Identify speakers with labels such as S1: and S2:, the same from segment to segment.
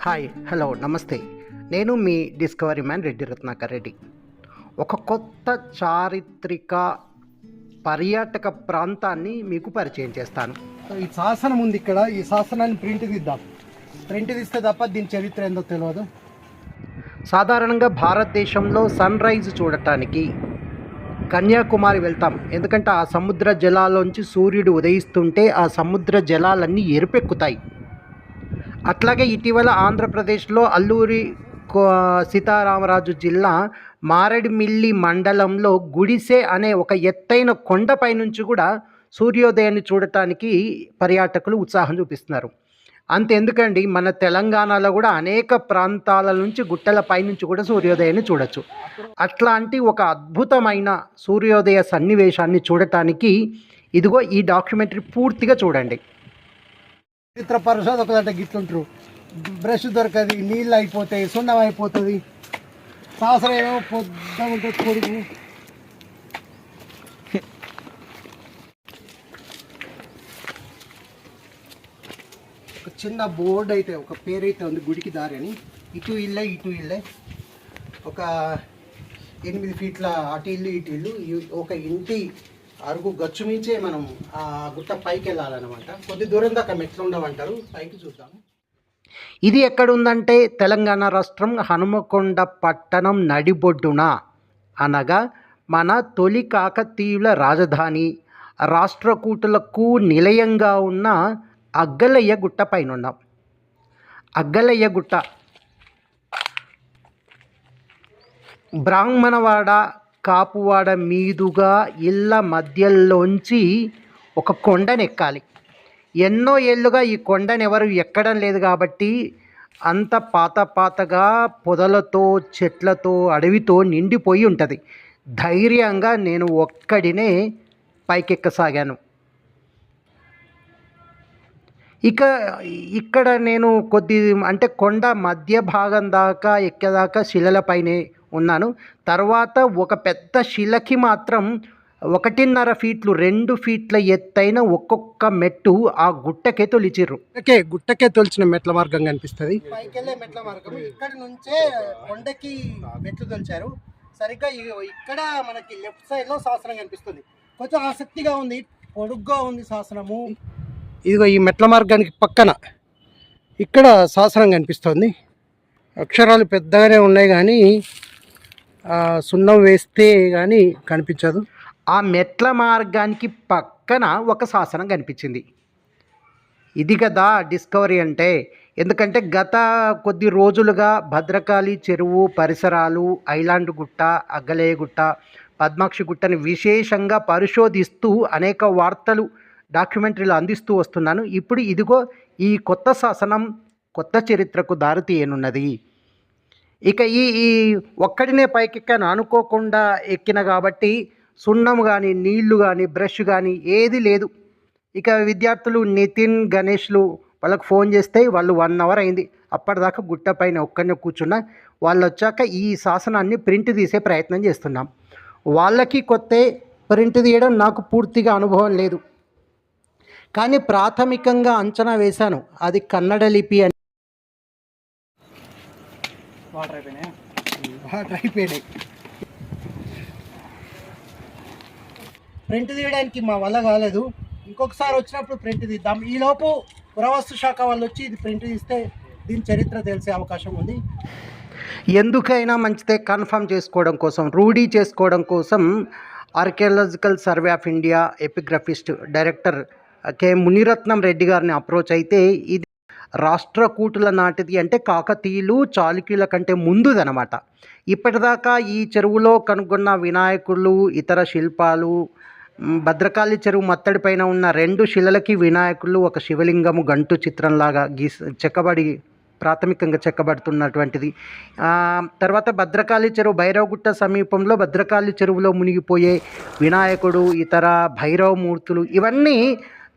S1: Hi hello నమస్తే. నేను మీ డిస్కవరీ మ్యాన్ రెడ్డి రత్నాకర్ రెడ్డి. ఒక కొత్త చారిత్రక పర్యాటక ప్రాంతాన్ని మీకు పరిచయం చేస్తాను.
S2: ఈ శాసనం ఉంది ఇక్కడ. ఈ శాసనాన్ని ప్రింట్ తీద్దాం. ప్రింట్ తీస్తే తప్ప దీని చరిత్ర ఏందో తెలియదు
S1: సాధారణంగా భారతదేశంలో సన్ రైజ్ చూడటానికి కన్యాకుమారి వెళ్తాం. ఎందుకంటే ఆ సముద్ర జలాల్లోంచి సూర్యుడు ఉదయిస్తుంటే ఆ సముద్ర జలాలన్నీ ఎరుపెక్కుతాయి. అట్లాగే ఇటీవల ఆంధ్రప్రదేశ్లో అల్లూరి కో- సీతారామరాజు జిల్లా మారేడుమిల్లి మండలంలో గుడిసె అనే ఒక ఎత్తైన కొండపై నుంచి కూడా సూర్యోదయాన్ని చూడటానికి పర్యాటకులు ఉత్సాహం చూపిస్తున్నారు. అంతెందుకండి మన తెలంగాణలో కూడా అనేక ప్రాంతాల నుంచి గుట్టల నుంచి కూడా సూర్యోదయాన్ని చూడొచ్చు. అట్లాంటి ఒక అద్భుతమైన సూర్యోదయ సన్నివేశాన్ని చూడటానికి ఇదిగో ఈ డాక్యుమెంటరీ పూర్తిగా చూడండి.
S2: చరిత్ర పరిశోధకులు అంటే గిట్లుంటారు. బ్రష్ దొరకది నీళ్ళు అయిపోతాయి సున్నం అయిపోతుంది. సంవత్సరం ఏమో పొద్దు ఉంటుంది కొడుకు ఒక చిన్న బోర్డు అయితే ఒక పేరు అయితే ఉంది గుడికి దారి అని. ఇటు ఇల్లే ఇటు ఇల్లే. ఒక ఎనిమిది ఫీట్ల అటు ఇల్లు ఇటు ఇల్లు. ఒక ఇంటి అరుగు గచ్చు మించే మనం ఆ గుట్ట పైకి వెళ్ళాలన్నమాట కొద్ది దూరం దాకా మెట్లు ఉండమంటారు పైకి చూద్దాం.
S1: ఇది ఎక్కడుందంటే తెలంగాణ రాష్ట్రం హనుమకొండ పట్టణం నడిబొడ్డున. అనగా మన తొలి కాకతీయుల రాజధాని. రాష్ట్రకూటులకు నిలయంగా ఉన్న అగ్గలయ్య గుట్ట పైన ఉన్నాం అగ్గలయ్య గుట్ట. బ్రాహ్మణవాడ కాపువాడ మీదుగా ఇళ్ళ మధ్యలోంచి ఒక కొండనెక్కాలి. ఎన్నో ఏళ్ళుగా ఈ కొండను ఎవరు ఎక్కడం లేదు కాబట్టి అంత పాత పాతగా పొదలతో చెట్లతో అడవితో నిండిపోయి ఉంటుంది. ధైర్యంగా నేను ఒక్కడినే పైకెక్కసాగాను. ఇక ఇక్కడ నేను కొద్ది అంటే కొండ మధ్య భాగం దాకా ఎక్కేదాకా శిలలపైనే ఉన్నాను. తర్వాత ఒక పెద్ద శిలకి మాత్రం ఒకటిన్నర ఫీట్లు రెండు ఫీట్ల ఎత్తైన ఒక్కొక్క మెట్టు ఆ గుట్టకే తొలిచిర్రు.
S2: ఓకే గుట్టకే తొలిచిన మెట్ల మార్గం కనిపిస్తుంది. పైకి వెళ్ళే మెట్ల మార్గం ఇక్కడ నుంచే కొండకి మెట్లు తొలిచారు. సరిగ్గా ఇక్కడ మనకి లెఫ్ట్ సైడ్లో శాసనం కనిపిస్తుంది. కొంచెం ఆసక్తిగా ఉంది పొడుగ్గా ఉంది శాసనము. ఇదిగో ఈ మెట్ల మార్గానికి పక్కన ఇక్కడ శాసనం కనిపిస్తుంది. అక్షరాలు పెద్దగానే ఉన్నాయి కానీ సున్నం వేస్తే కానీ కనిపించదు.
S1: ఆ మెట్ల మార్గానికి పక్కన ఒక శాసనం కనిపించింది. ఇది కదా డిస్కవరీ అంటే. ఎందుకంటే గత కొద్ది రోజులుగా భద్రకాళి చెరువు పరిసరాలు ఐలాండ్ గుట్ట అగ్గలేయగుట్ట పద్మాక్షి గుట్టని విశేషంగా పరిశోధిస్తూ అనేక వార్తలు డాక్యుమెంటరీలు అందిస్తూ వస్తున్నాను. ఇప్పుడు ఇదిగో ఈ కొత్త శాసనం కొత్త చరిత్రకు దారితీయనున్నది ఇక ఈ ఈ ఒక్కడినే పైకెక్కాను. అనుకోకుండా ఎక్కిన కాబట్టి సున్నం కానీ నీళ్ళు కానీ బ్రష్ కానీ ఏది లేదు. ఇక విద్యార్థులు నితిన్ గణేష్లు వాళ్ళకు ఫోన్ చేస్తే వాళ్ళు వన్ అవర్ అయింది. అప్పటిదాకా గుట్ట పైన ఒక్కనే కూర్చున్నా. వాళ్ళు వచ్చాక ఈ శాసనాన్ని ప్రింట్ తీసే ప్రయత్నం చేస్తున్నాం. వాళ్ళకి కొత్త ప్రింట్ తీయడం నాకు పూర్తిగా అనుభవం లేదు. కానీ ప్రాథమికంగా అంచనా వేశాను. అది కన్నడ లిపి అని
S2: వాటర్ అయిపోయినాయి? వాటర్ అయిపోయినాయి. ప్రింట్ తీయడానికి మా వల్ల కాలేదు. ఇంకొకసారి వచ్చినప్పుడు ప్రింట్ తీద్దాం. ఈలోపు పురావస్తు శాఖ వాళ్ళు వచ్చి ఇది ప్రింట్ తీస్తే దీని చరిత్ర తెలిసే అవకాశం ఉంది.
S1: ఎందుకైనా మంచిదే కన్ఫర్మ్ చేసుకోవడం కోసం రూఢీ చేసుకోవడం కోసం archaeological survey of India epigraphist director K Muniratnam Reddy గారిని అప్రోచ్ అయితే ఇది రాష్ట్రకూటుల నాటిది అంటే కాకతీయులు చాళుక్యుల కంటే ముందుదనమాట ఇప్పటిదాకా ఈ చెరువులో కనుగొన్న వినాయకులు ఇతర శిల్పాలు భద్రకాళి చెరువు మత్తడి పైన ఉన్న రెండు శిలలకి వినాయకులు ఒక శివలింగము గంటు చిత్రంలాగా గీస్ చెక్కబడి ప్రాథమికంగా చెక్కబడుతున్నటువంటిది. తర్వాత భద్రకాళి చెరువు భైరవగుట్ట సమీపంలో భద్రకాళి చెరువులో మునిగిపోయే వినాయకుడు ఇతర భైరవ మూర్తులు ఇవన్నీ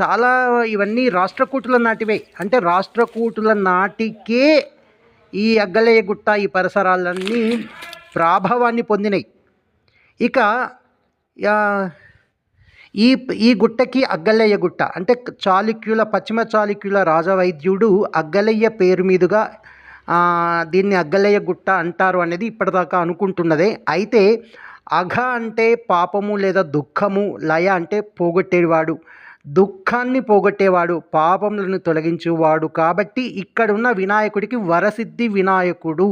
S1: చాలా ఇవన్నీ రాష్ట్రకూటుల నాటివే. అంటే రాష్ట్రకూటుల నాటికే ఈ అగ్గలయ్య గుట్ట ఈ పరిసరాలన్నీ ప్రాభవాన్ని పొందినాయి ఇక ఈ ఈ గుట్టకి అగ్గలయ్య గుట్ట. అంటే చాళుక్యుల పశ్చిమ చాళుక్యుల రాజవైద్యుడు అగ్గలయ్య పేరు మీదుగా దీన్ని అగ్గలయ్య గుట్ట అంటారు అనేది ఇప్పటిదాకా అనుకుంటున్నదే. అయితే అఘ అంటే పాపము లేదా దుఃఖము లయ అంటే పోగొట్టేవాడు. దుఃఖాన్ని పోగొట్టేవాడు పాపములను తొలగించేవాడు కాబట్టి ఇక్కడున్న వినాయకుడికి వరసిద్ధి వినాయకుడు.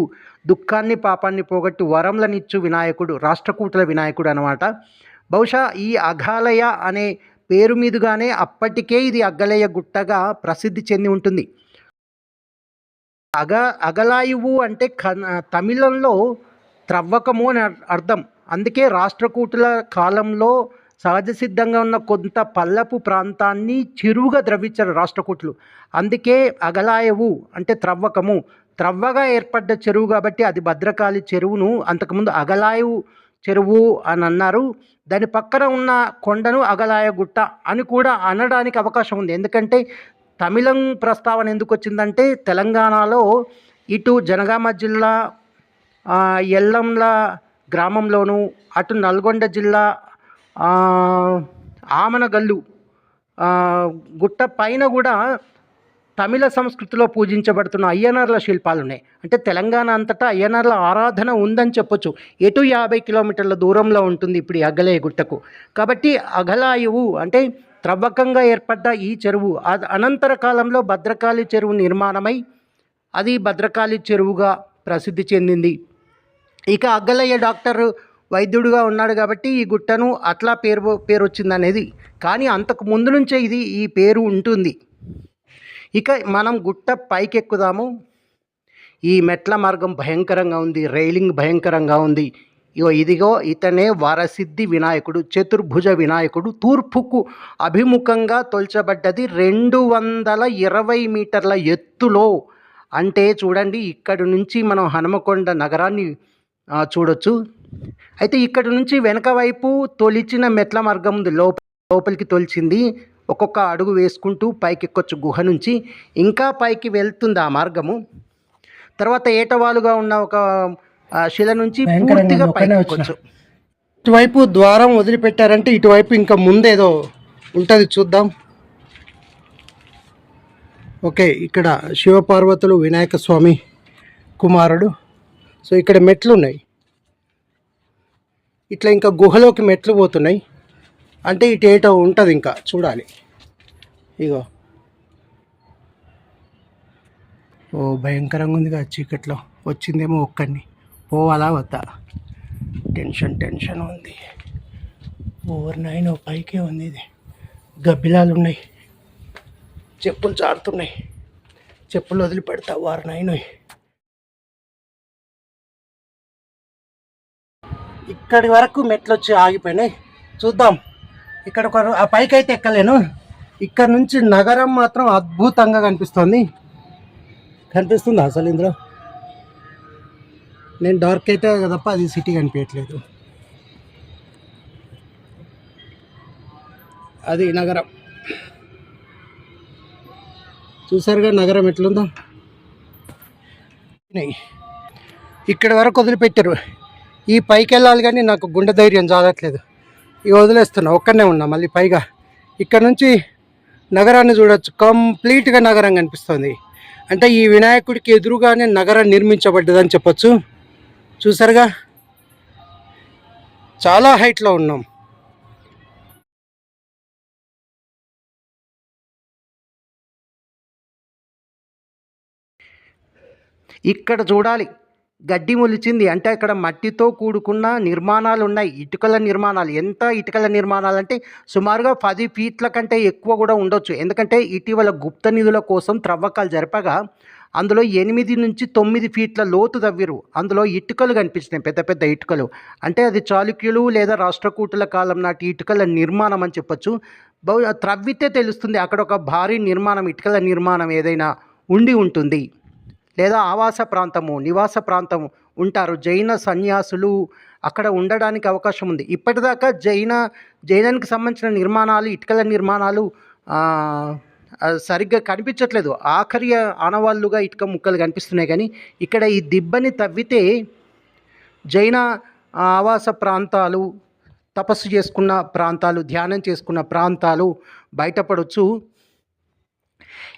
S1: దుఃఖాన్ని పాపాన్ని పోగొట్టి వరములనిచ్చు వినాయకుడు రాష్ట్రకూటుల వినాయకుడు అనమాట బహుశా ఈ అఘాలయ అనే పేరు మీదుగానే అప్పటికే ఇది అగ్గలయ గుట్టగా ప్రసిద్ధి చెంది ఉంటుంది. అగ అగలాయువు అంటే క తమిళంలో త్రవ్వకము అని అర్థం. అందుకే రాష్ట్రకూటుల కాలంలో సహజ సిద్ధంగా ఉన్న కొంత పల్లపు ప్రాంతాన్ని చెరువుగా ద్రవించారు రాష్ట్రకూటులు. అందుకే అగలాయవు అంటే త్రవ్వకము. త్రవ్వగా ఏర్పడ్డ చెరువు కాబట్టి అది భద్రకాళి చెరువును అంతకుముందు అగలాయవు చెరువు అని అన్నారు. దాని పక్కన ఉన్న కొండను అగలాయ గుట్ట అని కూడా అనడానికి అవకాశం ఉంది. ఎందుకంటే తమిళం ప్రస్తావన ఎందుకు వచ్చిందంటే తెలంగాణలో ఇటు జనగామ జిల్లా ఎల్లంల గ్రామంలోను అటు నల్గొండ జిల్లా ఆమనగల్లు గుట్ట పైన కూడా తమిళ సంస్కృతిలో పూజించబడుతున్న అయ్యనార్ల శిల్పాలు ఉన్నాయి. అంటే తెలంగాణ అంతటా అయ్యనార్ల ఆరాధన ఉందని చెప్పొచ్చు. ఎటు యాభై కిలోమీటర్ల దూరంలో ఉంటుంది ఇప్పుడు ఈ అగలయ గుట్టకు. కాబట్టి అగలాయువు అంటే త్రవ్వకంగా ఏర్పడ్డ ఈ చెరువు అనంతర కాలంలో భద్రకాళి చెరువు నిర్మాణమై అది భద్రకాళి చెరువుగా ప్రసిద్ధి చెందింది. ఇక అగ్గలయ్య డాక్టర్ వైద్యుడిగా ఉన్నాడు కాబట్టి ఈ గుట్టను అట్లా పేరు పేరు వచ్చిందనేది. కానీ అంతకు ముందు నుంచే ఇది ఈ పేరు ఉంటుంది. ఇక మనం గుట్ట పైకెక్కుదాము. ఈ మెట్ల మార్గం భయంకరంగా ఉంది రైలింగ్ భయంకరంగా ఉంది. ఇగో ఇదిగో ఇతనే వరసిద్ధి వినాయకుడు చతుర్భుజ వినాయకుడు. తూర్పుకు అభిముఖంగా తొలచబడ్డది రెండు వందల ఇరవై మీటర్ల ఎత్తులో. అంటే చూడండి ఇక్కడి నుంచి మనం హనుమకొండ నగరాన్ని చూడొచ్చు. అయితే ఇక్కడి నుంచి వెనక వైపు తొలిచిన మెట్ల మార్గం ఉంది. లోప లోపలికి తొలిచింది. ఒక్కొక్క అడుగు వేసుకుంటూ పైకి ఎక్కొచ్చు గుహ నుంచి. ఇంకా పైకి వెళ్తుంది ఆ మార్గము. తర్వాత ఏటవాలుగా ఉన్న ఒక శిల నుంచి పూర్తిగా పైకి ఎక్కొచ్చు
S2: ఇటువైపు ద్వారం వదిలిపెట్టారంటే ఇటువైపు ఇంకా ముందేదో ఉంటుంది చూద్దాం. ఓకే ఇక్కడ శివపార్వతులు వినాయక స్వామి కుమారుడు. సో ఇక్కడ మెట్లు ఉన్నాయి. ఇట్లా ఇంకా గుహలోకి మెట్లు పోతున్నాయి. అంటే ఇటు ఏటో ఉంటుంది ఇంకా చూడాలి. ఇగో. ఓ భయంకరంగా ఉందిగా చీకట్లో. వచ్చిందేమో ఒక్కడిని. పోవాలా వద్దా? టెన్షన్ టెన్షన్ ఉంది. ఓవర్ నైన్ పైకే ఉంది ఇది. గబ్బిలాలు ఉన్నాయి. చెప్పులు చారుతున్నాయి చెప్పులు వదిలిపెడతా. వారు నైన్ ఇక్కడి వరకు మెట్లు వచ్చి ఆగిపోయినాయి. చూద్దాం. ఇక్కడ ఒక ఆ పైకి అయితే ఎక్కలేను. ఇక్కడ నుంచి నగరం మాత్రం అద్భుతంగా కనిపిస్తుంది. కనిపిస్తుంది అసలు ఇందులో? నేను డార్క్ అయితే తప్ప అది సిటీ కనిపించట్లేదు. అది నగరం. చూసారుగా నగరం ఎట్లుందో? ఇక్కడ వరకు వదిలిపెట్టారు. ఈ పైకి వెళ్ళాలి కానీ నాకు గుండె ధైర్యం చాలట్లేదు. ఇక వదిలేస్తున్నా ఒక్కడనే ఉన్నా మళ్ళీ పైగా. ఇక్కడ నుంచి నగరాన్ని చూడొచ్చు. కంప్లీట్గా నగరం కనిపిస్తుంది. అంటే ఈ వినాయకుడికి ఎదురుగానే నగరం నిర్మించబడ్డదని చెప్పొచ్చు. చూసారుగా? చాలా హైట్లో ఉన్నాం.
S1: ఇక్కడ చూడాలి. గడ్డి మొలిచింది. అంటే అక్కడ మట్టితో కూడుకున్న నిర్మాణాలు ఉన్నాయి ఇటుకల నిర్మాణాలు. ఎంత ఇటుకల నిర్మాణాలు అంటే సుమారుగా పది ఫీట్ల కంటే ఎక్కువ కూడా ఉండొచ్చు. ఎందుకంటే ఇటీవల గుప్త నిధుల కోసం త్రవ్వకాలు జరపగా అందులో ఎనిమిది నుంచి తొమ్మిది ఫీట్ల లోతు తవ్విరు. అందులో ఇటుకలు కనిపించినాయి. పెద్ద పెద్ద ఇటుకలు. అంటే అది చాళుక్యులు లేదా రాష్ట్రకూటుల కాలం నాటి ఇటుకల నిర్మాణం అని చెప్పొచ్చు. బహు త్రవ్వితే తెలుస్తుంది అక్కడ ఒక భారీ నిర్మాణం ఇటుకల నిర్మాణం ఏదైనా ఉండి ఉంటుంది. లేదా ఆవాస ప్రాంతము నివాస ప్రాంతము ఉంటారు. జైన సన్యాసులు అక్కడ ఉండడానికి అవకాశం ఉంది. ఇప్పటిదాకా జైన జైనానికి సంబంధించిన నిర్మాణాలు ఇటుకల నిర్మాణాలు సరిగ్గా కనిపించట్లేదు. ఆఖరి ఆనవాళ్ళుగా ఇటుక ముక్కలు కనిపిస్తున్నాయి. కానీ ఇక్కడ ఈ దిబ్బని తవ్వితే జైన ఆవాస ప్రాంతాలు తపస్సు చేసుకున్న ప్రాంతాలు ధ్యానం చేసుకున్న ప్రాంతాలు బయటపడవచ్చు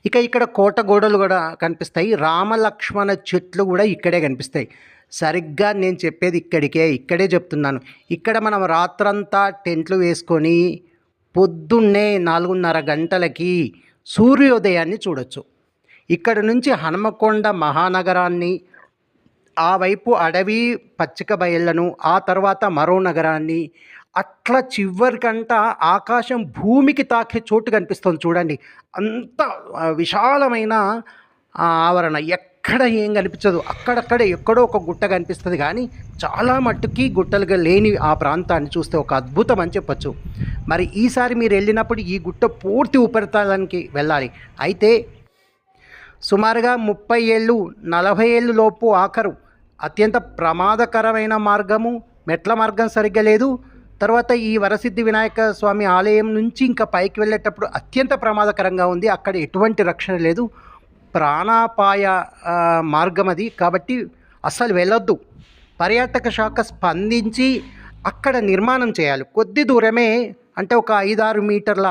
S1: ఇక ఇక్కడ కోట గోడలు కూడా కనిపిస్తాయి. రామలక్ష్మణ చెట్లు కూడా ఇక్కడే కనిపిస్తాయి. సరిగ్గా నేను చెప్పేది ఇక్కడికే ఇక్కడే చెప్తున్నాను. ఇక్కడ మనం రాత్రంతా టెంట్లు వేసుకొని పొద్దున్నే నాలుగున్నర గంటలకి సూర్యోదయాన్ని చూడొచ్చు. ఇక్కడ నుంచి హనుమకొండ మహానగరాన్ని ఆ వైపు అడవి పచ్చిక బయళ్ళను ఆ తర్వాత మరో నగరాన్ని అట్లా చివరికంట ఆకాశం భూమికి తాకే చోటు కనిపిస్తుంది చూడండి. అంత విశాలమైన ఆ, ఆవరణ. ఎక్కడ ఏం కనిపించదు. అక్కడక్కడ ఎక్కడో ఒక గుట్ట కనిపిస్తుంది కానీ చాలా మట్టుకి గుట్టలుగా లేని ఆ ప్రాంతాన్ని చూస్తే ఒక అద్భుతం అని చెప్పచ్చు. మరి ఈసారి మీరు వెళ్ళినప్పుడు ఈ గుట్ట పూర్తి ఉపరితలానికి వెళ్ళాలి. అయితే సుమారుగా ముప్పై ఏళ్ళు నలభై ఏళ్ళు లోపు ఆఖరు. అత్యంత ప్రమాదకరమైన మార్గము. మెట్ల మార్గం సరిగ్గా లేదు. తర్వాత ఈ వరసిద్ధి వినాయక స్వామి ఆలయం నుంచి ఇంకా పైకి వెళ్ళేటప్పుడు అత్యంత ప్రమాదకరంగా ఉంది. అక్కడ ఎటువంటి రక్షణ లేదు. ప్రాణాపాయ మార్గం అది. కాబట్టి అస్సలు వెళ్ళొద్దు. పర్యాటక శాఖ స్పందించి అక్కడ నిర్మాణం చేయాలి. కొద్ది దూరమే అంటే ఒక ఐదారు మీటర్ల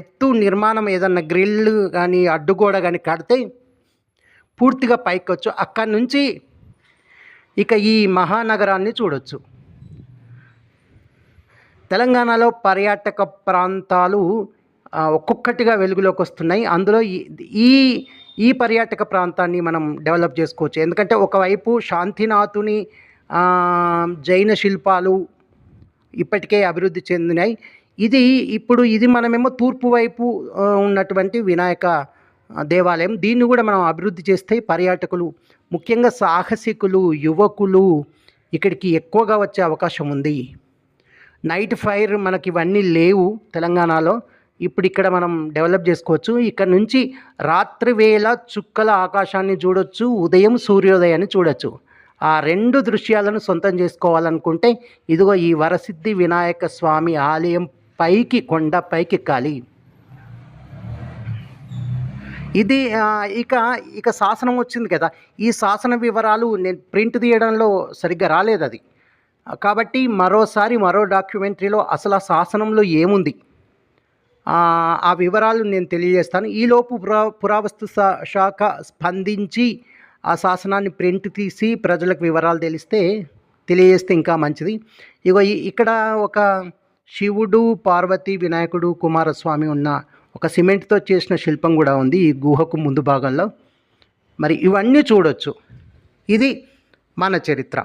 S1: ఎత్తు నిర్మాణం ఏదన్నా గ్రిల్ కానీ అడ్డుగోడ కానీ కడితే పూర్తిగా పైకి వచ్చు అక్కడి నుంచి ఇక ఈ మహానగరాన్ని చూడొచ్చు. తెలంగాణలో పర్యాటక ప్రాంతాలు ఒక్కొక్కటిగా వెలుగులోకి వస్తున్నాయి. అందులో ఈ- ఈ పర్యాటక ప్రాంతాన్ని మనం డెవలప్ చేసుకోవచ్చు. ఎందుకంటే ఒకవైపు శాంతినాథుని జైన శిల్పాలు ఇప్పటికే అభివృద్ధి చెందినాయి. ఇది ఇప్పుడు ఇది మనమేమో తూర్పు వైపు ఉన్నటువంటి వినాయక దేవాలయం. దీన్ని కూడా మనం అభివృద్ధి చేస్తే పర్యాటకులు ముఖ్యంగా సాహసికులు యువకులు ఇక్కడికి ఎక్కువగా వచ్చే అవకాశం ఉంది. నైట్ ఫైర్ మనకి ఇవన్నీ లేవు తెలంగాణలో. ఇప్పుడు ఇక్కడ మనం డెవలప్ చేసుకోవచ్చు. ఇక్కడ నుంచి రాత్రి వేళ చుక్కల ఆకాశాన్ని చూడొచ్చు ఉదయం సూర్యోదయాన్ని చూడొచ్చు. ఆ రెండు దృశ్యాలను సొంతం చేసుకోవాలనుకుంటే ఇదిగో ఈ వరసిద్ధి వినాయక స్వామి ఆలయం పైకి కొండ పైకి ఎక్కాలి ఇది ఇక ఇక శాసనం వచ్చింది కదా. ఈ శాసన వివరాలు నేను ప్రింట్ తీయడంలో సరిగ్గా రాలేదు అది. కాబట్టి మరోసారి మరో డాక్యుమెంటరీలో అసలు ఆ శాసనంలో ఏముంది? ఆ, వివరాలు నేను తెలియజేస్తాను. ఈలోపు పురా పురావస్తు శాఖ స్పందించి ఆ శాసనాన్ని ప్రింట్ తీసి ప్రజలకు వివరాలు తెలిస్తే తెలియజేస్తే ఇంకా మంచిది. ఇగో ఈ- ఇక్కడ ఒక శివుడు పార్వతి వినాయకుడు కుమారస్వామి ఉన్న ఒక సిమెంట్తో చేసిన శిల్పం కూడా ఉంది ఈ గుహకు ముందు భాగంలో. మరి ఇవన్నీ చూడొచ్చు. ఇది మన చరిత్ర.